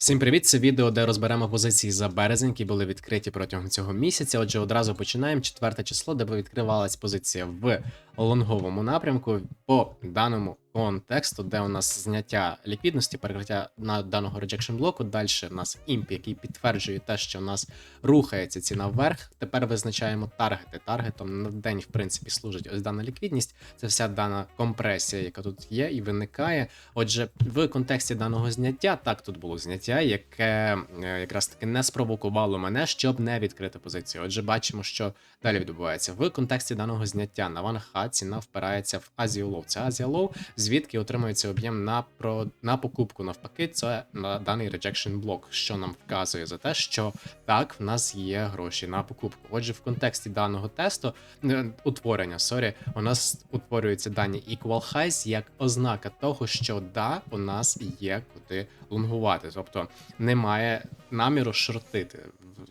Всім привіт! Це відео, де розберемо позиції за березень, які були відкриті протягом цього місяця. Отже, одразу починаємо. Четверте число, де відкривалась позиція в лонговому напрямку по даному контексту, де у нас зняття ліквідності, перекриття на даного rejection блоку. Далі у нас імп, який підтверджує те, що у нас рухається ціна вверх. Тепер визначаємо таргети. Таргетом на день, в принципі, служить ось дана ліквідність. Це вся дана компресія, яка тут є і виникає. Отже, в контексті даного зняття, так тут було зняття, яке е, якраз таки не спровокувало мене, щоб не відкрити позицію. Отже, бачимо, що далі відбувається. В контексті даного зняття на ванха ціна впирається в Азіолов. Це Азіолов, звідки отримується об'єм на про на покупку. Навпаки, це на даний rejection блок, що нам вказує за те, що так, в нас є гроші на покупку. Отже, в контексті даного тесту е, утворення, сорі, у нас утворюються дані equal highs як ознака того, що да, у нас є куди лонгувати, тобто немає наміру шортити.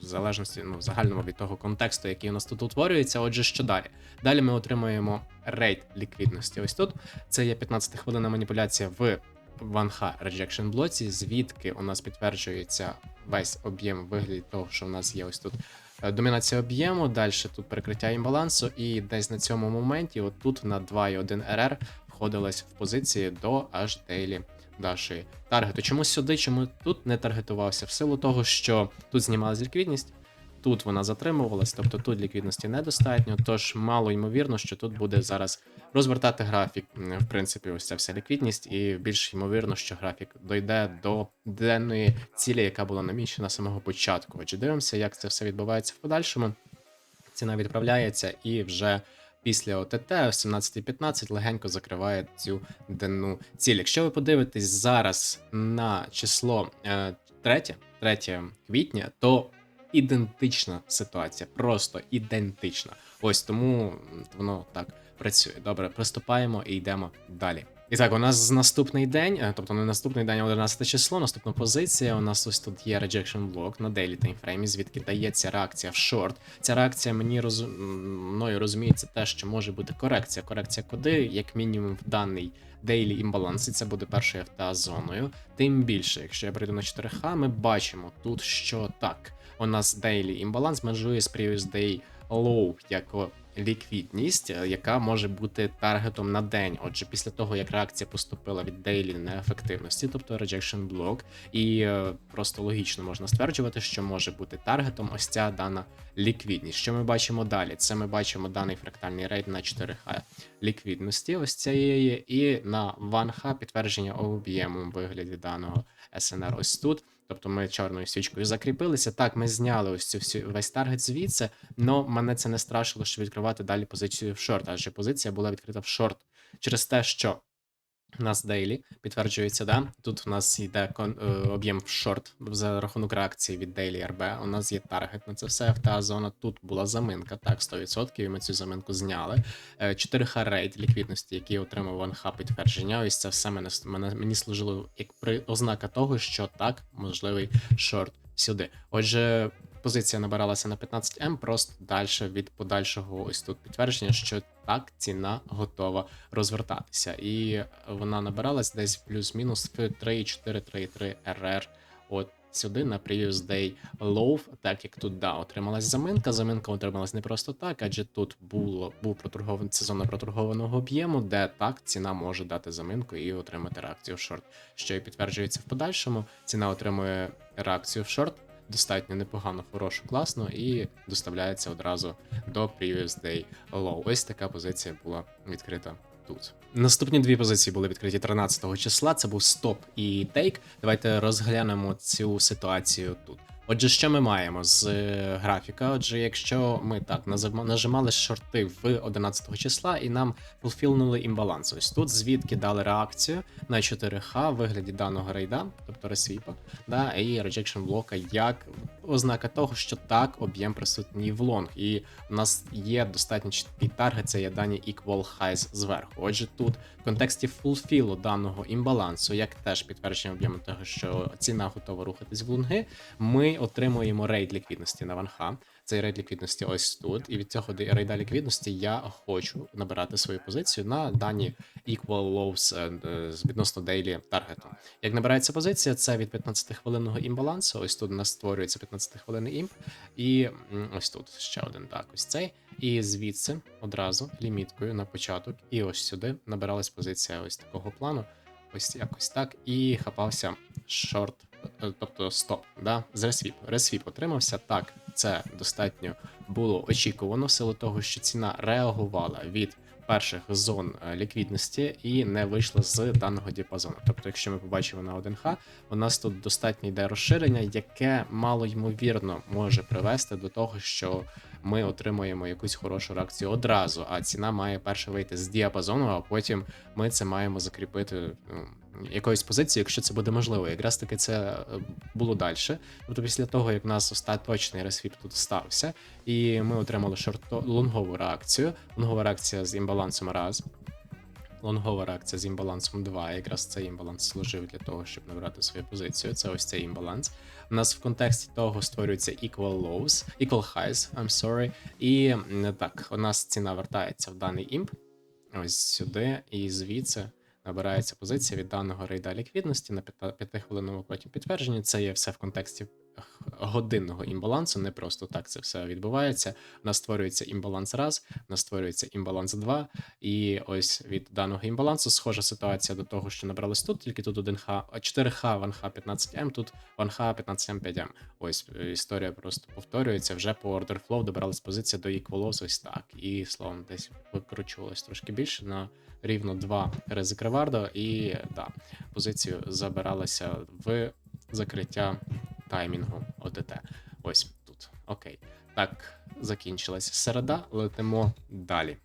В залежності ну, в загальному від того контексту, який у нас тут утворюється. Отже, що далі? Далі ми отримуємо рейт ліквідності. Ось тут це є 15 хвилина маніпуляція в ванха rejection блоці, звідки у нас підтверджується весь об'єм в вигляді того, що у нас є ось тут е, домінація об'єму, далі тут перекриття імбалансу, і десь на цьому моменті, отут на 2,1 RR входилась в позиції до аж дейлі нашої таргету. Чому сюди, чому тут не таргетувався? В силу того, що тут знімалась ліквідність, тут вона затримувалась, тобто тут ліквідності недостатньо, тож мало ймовірно, що тут буде зараз розвертати графік. В принципі, ось ця вся ліквідність, і більш ймовірно, що графік дойде до денної цілі, яка була намічена з самого початку. Отже, дивимося, як це все відбувається в подальшому. Ціна відправляється і вже. Після ОТТ в 17.15 легенько закриває цю денну ціль. Якщо ви подивитесь зараз на число е, 3, 3 квітня, то ідентична ситуація, просто ідентична. Ось тому воно так працює. Добре, приступаємо і йдемо далі. І так, у нас наступний день, е, тобто не наступний день, а 11 число, наступна позиція. У нас ось тут є rejection блок на daily таймфреймі, звідки дається реакція в шорт. Ця реакція мені роз... мною розуміється те, що може бути корекція. Корекція куди, як мінімум, в даний daily імбаланс, і це буде першою ФТА-зоною. Тим більше, якщо я прийду на 4Х, ми бачимо тут, що так. У нас daily імбаланс межує з previous day low як ліквідність, е, яка може бути таргетом на день. Отже, після того як реакція поступила від daily неефективності, тобто rejection block, і е, просто логічно можна стверджувати, що може бути таргетом ось ця дана ліквідність. Що ми бачимо далі? Це ми бачимо даний фрактальний рейд на 4Х ліквідності, ось цієї, і на 1Х підтвердження об'єму вигляді даного СНР ось тут. Тобто ми чорною свічкою закріпилися. Так, ми зняли ось цю всю весь таргет звідси, але мене це не страшило, що відкривати далі позицію в шорт, адже позиція була відкрита в шорт через те, що у нас дейлі підтверджується, да. Тут у нас йде е, об'єм в шорт за рахунок реакції від Daily RB. У нас є таргет на це все. ФТА зона тут була заминка, так, 100%, і ми цю заминку зняли. 4Х рейд ліквідності, який отримав 1Х підтвердження. Ось це все мене, мене мені служило як при ознака того, що так, можливий шорт сюди. Отже. Позиція набиралася на 15М, просто далі від подальшого ось тут підтвердження, що так ціна готова розвертатися. І вона набиралась десь плюс-мінус в 3,4-3,3 RR. От сюди на previous day low, так як тут да, отрималась заминка. Заминка отрималась не просто так, адже тут було був проторгований це зона проторгованого об'єму, де так ціна може дати заминку і отримати реакцію в шорт, що і підтверджується в подальшому. Ціна отримує реакцію в шорт. Достатньо непогано, хорошу, класно, і доставляється одразу до previous day low. Ось така позиція була відкрита тут. Наступні дві позиції були відкриті 13 числа. Це був стоп і тейк. Давайте розглянемо цю ситуацію тут. Отже, що ми маємо з е, графіка? Отже, якщо ми так нажимали шорти в 11 числа і нам фулфілнули імбаланс. Ось тут звідки дали реакцію на 4Х в вигляді даного рейда, тобто ресвіпа, да, і rejection блока як ознака того, що так, об'єм присутній в лонг. І у нас є достатньо чіткий таргет, це є дані equal highs зверху. Отже, тут в контексті фулфілу даного імбалансу, як теж підтвердження об'єму того, що ціна готова рухатись в лонги, ми отримуємо рейд ліквідності на ванха. цей рейд ліквідності ось тут, і від цього рейда ліквідності я хочу набирати свою позицію на дані equal lows е, е, відносно daily таргету. Як набирається позиція, це від 15-хвилинного імбалансу. Ось тут у нас створюється 15-хвилинний імп, і ось тут ще один так, ось цей. І звідси одразу ліміткою на початок, і ось сюди набиралась позиція ось такого плану, ось якось так, і хапався шорт, тобто стоп, да, ресвіп. Ресвіп отримався так. Це достатньо було очікувано в силу того, що ціна реагувала від перших зон е, ліквідності і не вийшла з даного діапазону. Тобто, якщо ми побачимо на 1Х, у нас тут достатньо йде розширення, яке мало ймовірно може привести до того, що ми отримуємо якусь хорошу реакцію одразу, а ціна має перше вийти з діапазону, а потім ми це маємо закріпити ну, якоюсь позицією, якщо це буде можливо. Якраз таки це е, було далі. Тобто, після того, як в нас остаточний ресвіп тут стався, і ми отримали шорто лонгову реакцію. Лонгова реакція з імбалансом раз. Лонгова реакція з імбалансом 2. Якраз цей імбаланс служив для того, щоб набрати свою позицію. Це ось цей імбаланс. У нас в контексті того створюється equal lows, equal highs, I'm sorry. І так, у нас ціна вертається в даний імп. Ось сюди, і звідси набирається позиція від даного рейда ліквідності на 5-хвилинному потім підтвердження. Це є все в контексті годинного імбалансу, не просто так це все відбувається. У нас створюється імбаланс раз, у нас створюється імбаланс 2, і ось від даного імбалансу схожа ситуація до того, що набралось тут, тільки тут 1Х, 4Х, 1Х 15М, тут 1Х 15М 5М. Ось е, історія просто повторюється. Вже по order flow добралась позиція до equal ось так. І словом, десь викручувалось трошки більше на рівно 2 ризик ревардо, і да, позицію забиралася в закриття таймінгу ОТТ. Ось тут. Окей. Так, закінчилася середа, летимо далі.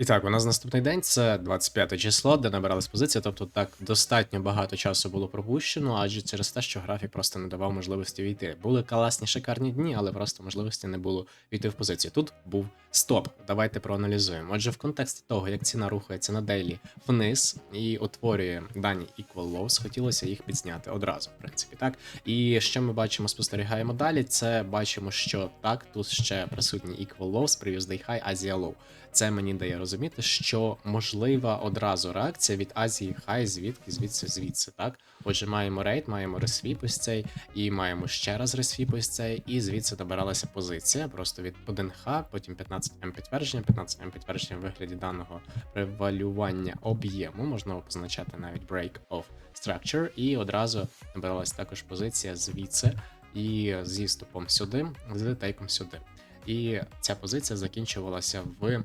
І так, у нас наступний день це 25 число, де набиралась позиція. Тобто так достатньо багато часу було пропущено, адже через те, що графік просто не давав можливості війти. Були класні шикарні дні, але просто можливості не було війти в позицію. Тут був стоп. Давайте проаналізуємо. Отже, в контексті того, як ціна рухається на дейлі вниз і утворює дані equal lows, хотілося їх підзняти одразу, в принципі, так. І що ми бачимо, спостерігаємо далі. Це бачимо, що так, тут ще присутні equal lows, previous day high, Asia low. Це мені дає розуміти, що можлива одразу реакція від Азії хай звідки, звідси, звідси. Так, отже, маємо рейд, маємо ресвіп цей, і маємо ще раз ресвіп цей, і звідси добиралася позиція просто від 1Х, потім 15М підтвердження, 15М підтвердження в вигляді даного превалювання об'єму, можна позначати навіть break of structure, і одразу набиралася також позиція звідси і зі стопом сюди, з тейком сюди. І ця позиція закінчувалася в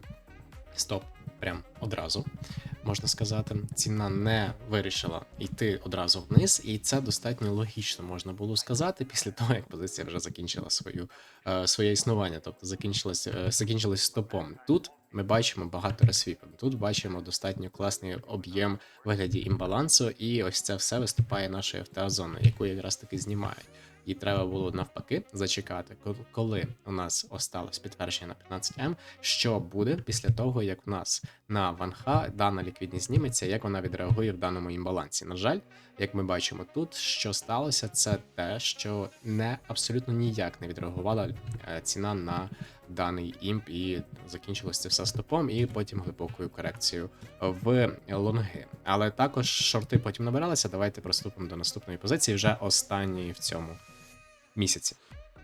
стоп прям одразу. Можна сказати, ціна не вирішила йти одразу вниз, і це достатньо логічно можна було сказати після того, як позиція вже закінчила свою, е, своє існування, тобто закінчилась, е, закінчилась стопом. Тут ми бачимо багато розсвіпів. Тут бачимо достатньо класний об'єм вигляді імбалансу, і ось це все виступає нашою ФТА-зоною, яку якраз таки знімають. І треба було навпаки зачекати, коли у нас осталось підтвердження на 15М, що буде після того, як в нас на ванха дана ліквідність зніметься, як вона відреагує в даному імбалансі. На жаль, як ми бачимо тут, що сталося, це те, що не абсолютно ніяк не відреагувала е, ціна на даний імп, і закінчилось це все стопом, і потім глибокою корекцією в лонги. Але також шорти потім набиралися. Давайте приступимо до наступної позиції, вже останньої в цьому місяці.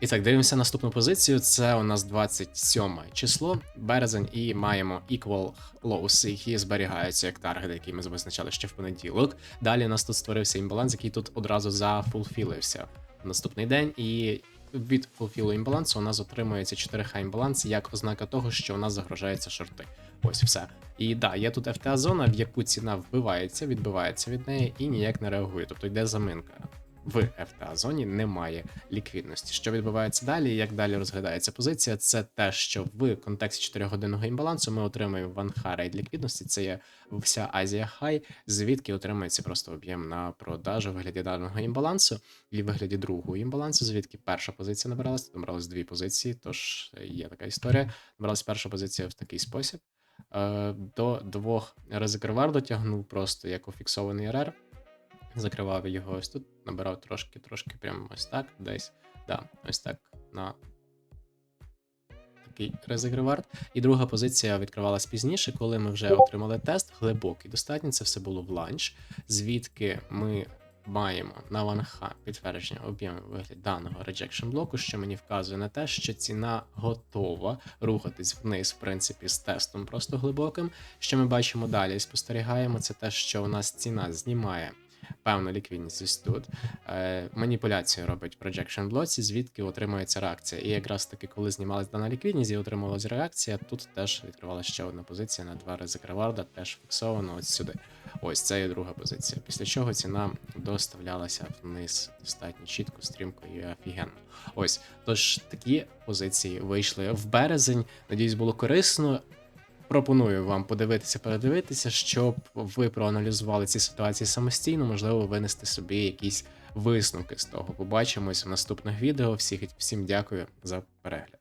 І так, дивимося наступну позицію. Це у нас 27 число, березень, і маємо equal lows, які зберігаються як таргет, який ми визначали ще в понеділок. Далі у нас тут створився імбаланс, який тут одразу зафулфілився наступний день. І від фулфілу імбалансу у нас отримується 4Х імбаланс як ознака того, що у нас загрожаються шорти. Ось все. І да, є тут FTA зона, в яку ціна вбивається, відбивається від неї і ніяк не реагує. Тобто йде заминка. В FTA зоні немає ліквідності. Що відбувається далі? Як далі розглядається позиція? Це те, що в контексті 4-годинного імбалансу ми отримуємо ванха рейд ліквідності. Це є вся Азія Хай, звідки отримується просто об'єм на продажу в вигляді даного імбалансу і в вигляді другого імбалансу, звідки перша позиція набиралася, набралась дві позиції, тож є така історія. Набралась перша позиція в такий спосіб. Е, До двох ризик ревар дотягнув просто як фіксований РР. Закривав його ось тут, набирав трошки, трошки, прямо ось так, десь. Да, ось так на ризик реверт. І друга позиція відкривалась пізніше, коли ми вже отримали тест глибокий. Достатньо це все було в ланч, звідки ми маємо на ванха підтвердження об'єму у вигляді даного rejection блоку, що мені вказує на те, що ціна готова рухатись вниз, в принципі, з тестом просто глибоким. Що ми бачимо далі і спостерігаємо, це те, що у нас ціна знімає певну ліквідність ось тут. Е, маніпуляцію робить projection блоці, звідки отримується реакція. І якраз таки, коли знімалась дана ліквідність і отрималась реакція, тут теж відкривалася ще одна позиція на два ризик реварда, теж фіксовано ось сюди. Ось це є друга позиція. Після чого ціна доставлялася вниз достатньо чітко, стрімко і офігенно. Ось, тож такі позиції вийшли в березень. Надіюсь, було корисно. Пропоную вам подивитися, передивитися, щоб ви проаналізували ці ситуації самостійно, можливо, винести собі якісь висновки з того. Побачимось в наступних відео. Всіх всім дякую за перегляд.